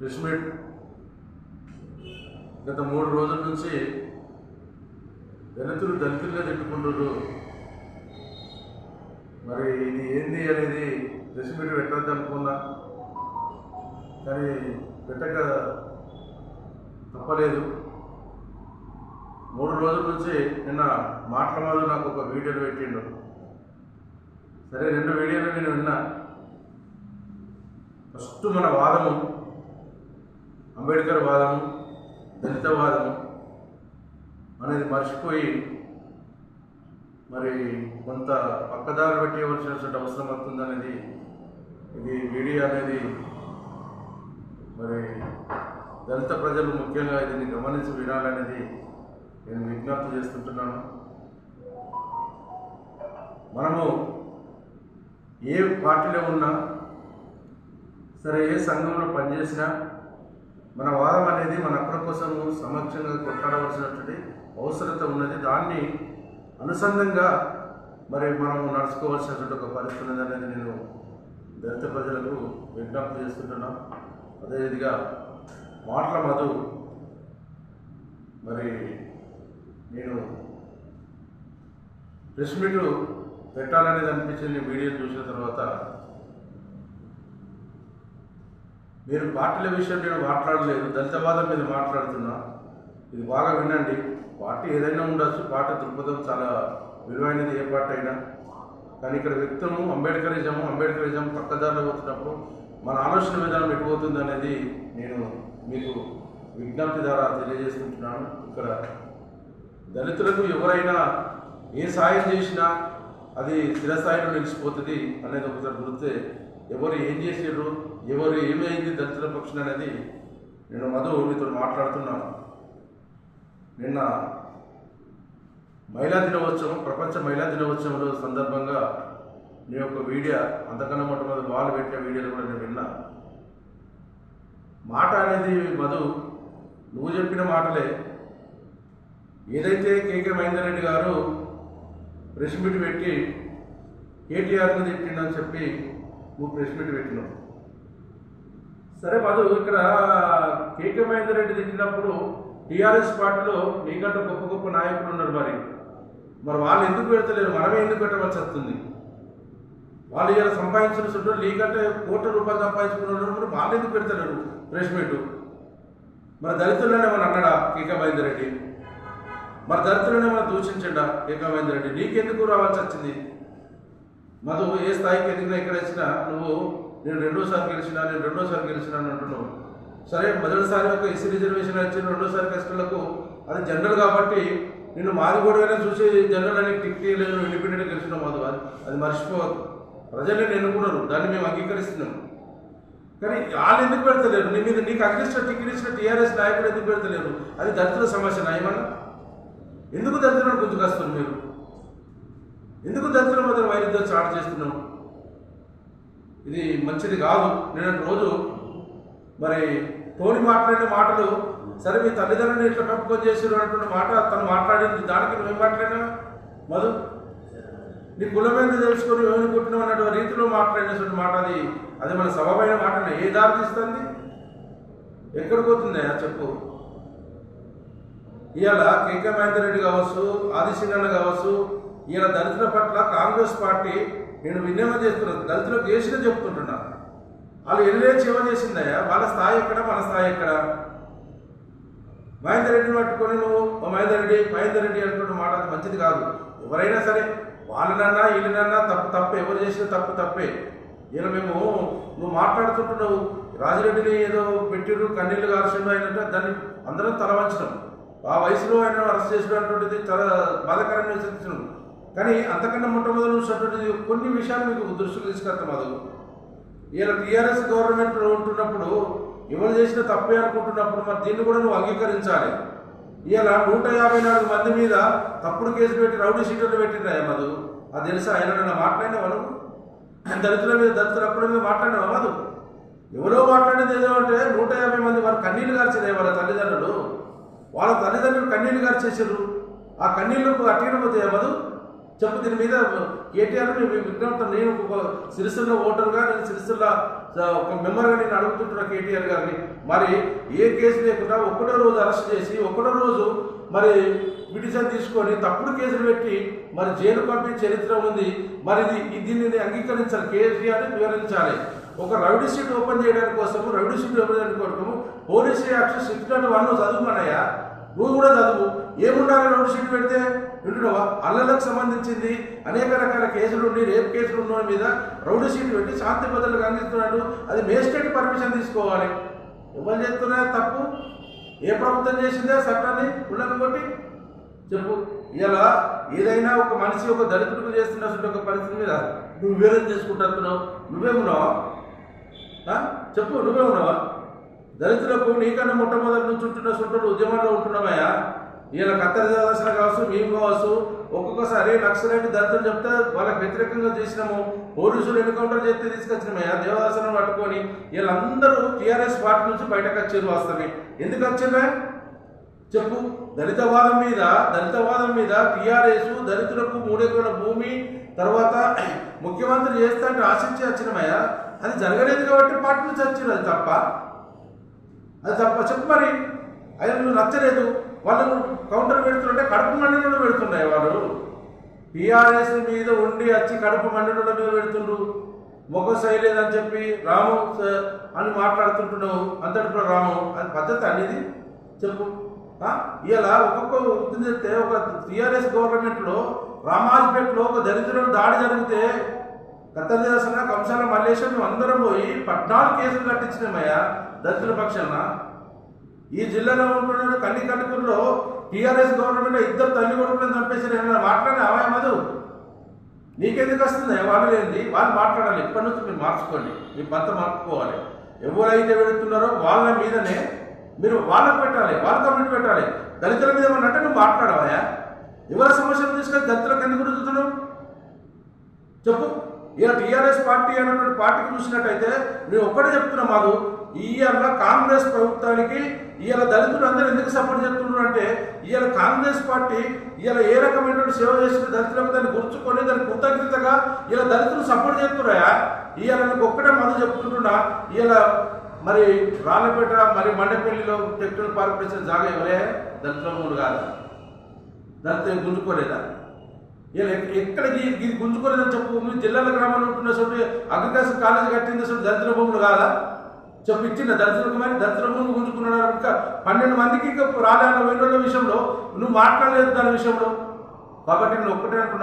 Press meet గత మూడు రోజుల నుంచి దళితులు దళితులుగా తిట్టుకుంటున్నారు మరి ఇది ఏంది అనేది ప్రెస్ మీట్ పెట్టద్దు అనుకున్నా. కానీ పెట్టక తప్పలేదు. మూడు రోజుల నుంచి నిన్న మాట్లాడదు నాకు ఒక వీడియోలు పెట్టిండు. సరే రెండు వీడియోలు నేను విన్నా. ఫస్ట్ మన వాదము అంబేద్కర్ వాదము దళితవాదము అనేది మర్చిపోయి మరి కొంత పక్కదారి పెట్టేవలసినటువంటి అవసరం వస్తుందనేది ఇది మీడియా అనేది మరి దళిత ప్రజలు ముఖ్యంగా దీన్ని గమనించి వినాలనేది నేను విజ్ఞప్తి చేస్తుంటున్నాను. మనము ఏ పార్టీలో ఉన్నా సరే ఏ సంఘంలో పనిచేసినా మన వాదం అనేది మన హక్కుల కోసం సమక్షంగా కొట్లాడవలసినటువంటి అవసరత ఉన్నది. దాన్ని అనుసంధంగా మరి మనం నడుచుకోవాల్సినటువంటి ఒక పరిస్థితి అనేది నేను దళిత ప్రజలకు విజ్ఞప్తి చేస్తుంటున్నాను అదేవిధంగా మాటల మధు మరి నేను ప్రెస్ మీట్ పెట్టాలనేది అనిపించింది. వీడియో చూసిన తర్వాత మీరు పార్టీల విషయం నేను మాట్లాడలేదు దళితవాదం మీద మాట్లాడుతున్నా. ఇది బాగా వినండి. పార్టీ ఏదైనా ఉండొచ్చు. పార్టీ దృక్పథం చాలా విలువైనది ఏ పార్టీ అయినా. కానీ ఇక్కడ వ్యక్తము అంబేద్కరిజం అంబేద్కరిజం పక్కదారిలో పోతున్నప్పుడు మన ఆలోచన విధానం ఎటుపోతుంది అనేది నేను మీకు విజ్ఞప్తి ద్వారా తెలియజేసుకుంటున్నాను ఇక్కడ దళితులకు ఎవరైనా ఏ సాయం చేసినా అది స్థిరస్థాయిలో నిలిచిపోతుంది అనేది ఒకసారి గుర్తే ఎవరు ఏం చేసారు ఎవరు ఏమైంది దళితుల పక్షులు అనేది నేను మధు మీతో మాట్లాడుతున్నాను. నిన్న మహిళా దినోత్సవం ప్రపంచ మహిళా దినోత్సవంలో సందర్భంగా నీ యొక్క వీడియో అంతకన్నా మొట్టమొదటి వాళ్ళు పెట్టిన వీడియోలు కూడా నేను విన్నా. మాట అనేది మధు నువ్వు చెప్పిన మాటలే. ఏదైతే కేకే మహేందర్ రెడ్డి గారు ప్రెస్ మీట్ పెట్టి కేటీఆర్ని తిట్టిండని చెప్పి నువ్వు ప్రెస్ మీట్ పెట్టినావు. సరే మధు ఇక్కడ కేకే మహేందర్ రెడ్డి తిట్టినప్పుడు టీఆర్ఎస్ పార్టీలో నీకంటే గొప్ప గొప్ప నాయకులు ఉన్నారు మరి. మరి వాళ్ళు ఎందుకు పెడతలేరు? మనమే ఎందుకు పెట్టవలసి వస్తుంది? వాళ్ళు ఇలా సంపాదించిన చుట్టూ నీకంటే కోట్ల రూపాయలు సంపాదించుకున్న వాళ్ళు మరి వాళ్ళు ఎందుకు పెడతలేరు ప్రెస్ మీట్ మరి దళితులనే మన అన్నాడా కేకే మహేందర్ రెడ్డి? మరి దళితులను మనం దూషించండా ఏకమైంది రెడ్డి? నీకెందుకు రావాల్సి వచ్చింది? మధు ఏ స్థాయికి ఎదిగినా ఇక్కడ వచ్చినా నువ్వు నేను రెండోసారి గెలిచినా నేను రెండోసారి గెలిచినా అని అంటున్నావు. సరే మొదటిసారి ఒక ఎస్సీ రిజర్వేషన్ వచ్చిన రెండోసారి కష్టలకు అది జనరల్ కాబట్టి నిన్ను మాది చూసి జనరల్ అని టిక్ లేదు ఇండిపెండెంట్ గెలిచినావు మధు అది అది మర్చిపోవద్దు. ప్రజలే ఎన్నుకున్నారు దాన్ని మేము అంగీకరిస్తున్నాం. కానీ వాళ్ళు ఎందుకు పెడతలేరు? నీ మీద నీకు అగ్నిస్ట టికెట్ ఇచ్చిన టీఆర్ఎస్ నాయకుడు ఎందుకు పెడతలేరు? అది దళితుల సమస్య నాయమన్నా ఎందుకు దళితులను గుర్తుకొస్తారు మీరు? ఎందుకు దళితుల మధ్య వైరుధ్యం చాటు చేస్తున్నాం ఇది మంచిది కాదు. నేను రోజు మరి తోని మాట్లాడిన మాటలు సరే మీ తల్లిదండ్రులు ఇట్లా పెంపకం చేసారు అంటున్న మాట తను మాట్లాడింది. దానికి మేము మాట్లాడినా మధు నీ కులమేందు తెలుసుకొని ఏమని కొట్టినావు అన్నటువంటి రీతిలో మాట్లాడినటువంటి మాట అది. అది మన సభమైన మాటనే. ఏ దారి తీస్తుంది? ఎక్కడికి పోతుంది? ఆ చెప్పు. ఇవాళ కేకే మహేందర్ రెడ్డి కావచ్చు ఆదిశీలన్న కావచ్చు ఇవాళ దళితుల పట్ల కాంగ్రెస్ పార్టీ నేను వినియోగం చేస్తున్నాను దళితులకు చేసిన చెప్తుంటున్నా. వాళ్ళు ఎన్నే సేవ చేసిందయ్యా? వాళ్ళ స్థాయి ఎక్కడ మన స్థాయి ఎక్కడ? మహేందర్ రెడ్డిని పట్టుకొని నువ్వు ఓ మహేందర్ రెడ్డి మహేందర్ రెడ్డి అంటున్న మాట అది మంచిది కాదు. ఎవరైనా సరే వాళ్ళనన్నా వీళ్ళనన్నా తప్పు తప్పే ఎవరు చేసిన తప్పు తప్పే. ఇలా మేము నువ్వు మాట్లాడుతుంటున్నావు. రాజిరెడ్డిని ఏదో పెట్టిరు కన్నీళ్ళు కాల్చిండు అయినట్టు దాన్ని అందరం తలవంచడం. ఆ వయసులో ఆయన అరెస్ట్ చేసినటువంటిది చాలా బాధాకరమైన చర్చను కానీ అంతకన్నా మొట్టమొదటి చూసినటువంటిది కొన్ని విషయాలు మీకు దృష్టికి తీసుకెళ్తాం మాధవ్ ఇలా టీఆర్ఎస్ గవర్నమెంట్ ఉంటున్నప్పుడు ఎవరు చేసిన తప్పే అనుకుంటున్నప్పుడు మరి దీన్ని కూడా నువ్వు అంగీకరించాలి. ఇలా నూట యాభై నాలుగు మంది మీద తప్పుడు కేసు పెట్టి రౌడీ షీటర్లు పెట్టినాయి మధు అది తెలుసా? ఆయన మాట్లాడినా వాళ్ళు దళితుల మీద దళితుల అప్పుల మీద మాట్లాడినా మధు ఎవరో మాట్లాడేది ఏదో అంటే నూట యాభై మంది వారు కన్నీళ్ళు గార్చదే వాళ్ళ తల్లిదండ్రులు? వాళ్ళ తల్లిదండ్రులు కన్నీళ్ళు గార్చేసారు ఆ కన్నీళ్ళకు అట్టిన పోతే మధు చెప్పు దీని మీద కేటీఆర్ విజ్ఞప్తి నేను ఒక సిరిసిల్ల ఓటర్గా నేను సిరిసిల్ల ఒక మెంబర్గా నేను అడుగుతుంటున్నా కేటీఆర్ గారిని. మరి ఏ కేసు లేకుండా ఒకటో రోజు అరెస్ట్ చేసి ఒకటో రోజు మరి పిటిషన్ తీసుకొని తప్పుడు కేసులు పెట్టి మరి జైలు పంపే చరిత్ర ఉంది. మరి ఇది దీనిని అంగీకరించాలి. కేసీఆర్ వివరించాలి. ఒక రౌడీ షీట్ ఓపెన్ చేయడానికి కోసం రౌడీ షీట్ ఓపెన్ చేయడానికి కోసము police action six naught one చదువుకున్నాయా నువ్వు కూడా చదువు. ఏముండాలి రౌడీ షీట్ పెడితే? వింటున్నావా అల్లలకు సంబంధించింది అనేక రకాల కేసులు ఉండి రేప్ కేసులు ఉన్న మీద రౌడ్ షీట్ పెట్టి శాంతి భద్రతలు అందిస్తున్నాడు అది మేజిస్ట్రేట్ పర్మిషన్ తీసుకోవాలి. ఎవరు చేస్తున్నా తప్పు? ఏ ప్రభుత్వం చేసిందే చట్టాన్ని ఉల్లంఘన కొట్టి? చెప్పు. ఇలా ఏదైనా ఒక మనిషి ఒక దళితుడికి చేస్తున్న ఒక పరిస్థితి మీద నువ్వు చేసుకుంటున్నావు నువ్వేమున్నావా? ఆ? చెప్పు నువ్వే ఉన్నావా దళితులకు నీకన్నా మొట్టమొదటి నుంచి ఉంటున్న సుంటుడు ఉద్యమంలో ఉంటున్నామయ్యా. వీళ్ళ కత్తెర దర్శన కావచ్చు మేము కావచ్చు ఒక్కొక్కసారి నక్సలైట్ దళితులు చెప్తే వాళ్ళకి వ్యతిరేకంగా చేసినాము. పోలీసులు ఎన్కౌంటర్ చేస్తే తీసుకొచ్చినామయ్యా? దేవదాసనం పట్టుకొని వీళ్ళందరూ టీఆర్ఎస్ పార్టీ నుంచి బయటకు వచ్చారు వాస్తవి ఎందుకు వచ్చిందా చెప్పు. దళితవాదం మీద దళితవాదం మీద టీఆర్ఎస్ దళితులకు మూడెకరాల భూమి తర్వాత ముఖ్యమంత్రి చేస్తా అంటే ఆశించి వచ్చినమయ్యా. అది జరగలేదు కాబట్టి పార్టీ నుంచి వచ్చింది అది తప్ప. అది తప్ప చెప్పు మరి. అయినా నువ్వు నచ్చలేదు. వాళ్ళు కౌంటర్ పెడుతుంటే కడుపు మండిలో పెడుతున్నాయి వాళ్ళు. టీఆర్ఎస్ మీద ఉండి వచ్చి కడుపు మండిలో మీద పెడుతుండ్రు. మొక్క సైలేదని చెప్పి రాము స- అని మాట్లాడుతుంటున్నావు. అంతటిలో రాము. అది పద్ధతి అనేది చెప్పు. ఇలా ఒక్కొక్క వృత్తి చెప్తే ఒక టీఆర్ఎస్ గవర్నమెంట్లో రామాజ్పేట్లో ఒక దరిద్రుడు దాడి జరిగితే కత్తదేశన కంసాల మల్లేశ్వరం మేము అందరం పోయి పద్నాలుగు కేసులు కట్టించినామయ్యా దళితుల పక్షాన. ఈ జిల్లాలో ఉంటున్న కన్ని కనుకుల్లో టీఆర్ఎస్ గవర్నమెంట్ ఇద్దరు తల్లి కొడుకులను చంపేసి ఏమైనా మాట్లాడే అవాయ మధు. నీకెందుకు వస్తుంది వాళ్ళు లేనిది వాళ్ళు మాట్లాడాలి. ఇప్పటి నుంచి మీరు మార్చుకోండి. మీ పంత మార్చుకోవాలి. ఎవరైతే పెడుతున్నారో వాళ్ళ మీదనే మీరు వాళ్ళకు పెట్టాలి. వాళ్ళ కమిటీ పెట్టాలి. దళితుల మీద ఏమన్నా అంటే నువ్వు మాట్లాడవాయా ఎవరి సమస్యలు తీసుకొని దళితులకు ఎందుకు రుద్దుతున్నావు? చెప్పు. ఈయన టీఆర్ఎస్ పార్టీ అనేటువంటి పార్టీకి చూసినట్టయితే నేను ఒక్కటే చెప్తున్నా మాకు ఈయన కాంగ్రెస్ ప్రభుత్వానికి ఈయన దళితులు అందరూ ఎందుకు సపోర్ట్ చేస్తున్నారు అంటే ఈయన కాంగ్రెస్ పార్టీ ఈయన ఏ రకమైనటువంటి సేవ చేసిన దళితులకు దాన్ని గుర్చుకొని దాన్ని కృతజ్ఞతగా ఈయన దళితులు సపోర్ట్ చేస్తున్నాయా? ఈయన నీకు ఒక్కటే మందు చెప్తుంటున్నా ఈయన మరి రాళ్ళపేట మరి మండపల్లిలో టెక్నికల్ పార్క్ చేసిన జాగా ఎవరే దళితుల మూడు కాదా. దళితులు గుంజుకోలేదా? ఇలా ఎక్కడికి ఇది గుంజుకోలేదని చెప్పు. జిల్లాల గ్రామాల్లో ఉంటున్న అగ్రికల్చర్ కాలేజ్ కట్టింది అసలు దళితుల భూములు కాదా చెప్పు ఇచ్చిన దళితులకు మరి దళితుల భూములు గుంజుకున్నాడు ఇంకా పన్నెండు మందికి ఇంకా రాలే అన్న విషయంలో నువ్వు మాట్లాడలేదు దాని విషయంలో. కాబట్టి నేను ఒక్కటే అంటున్నా.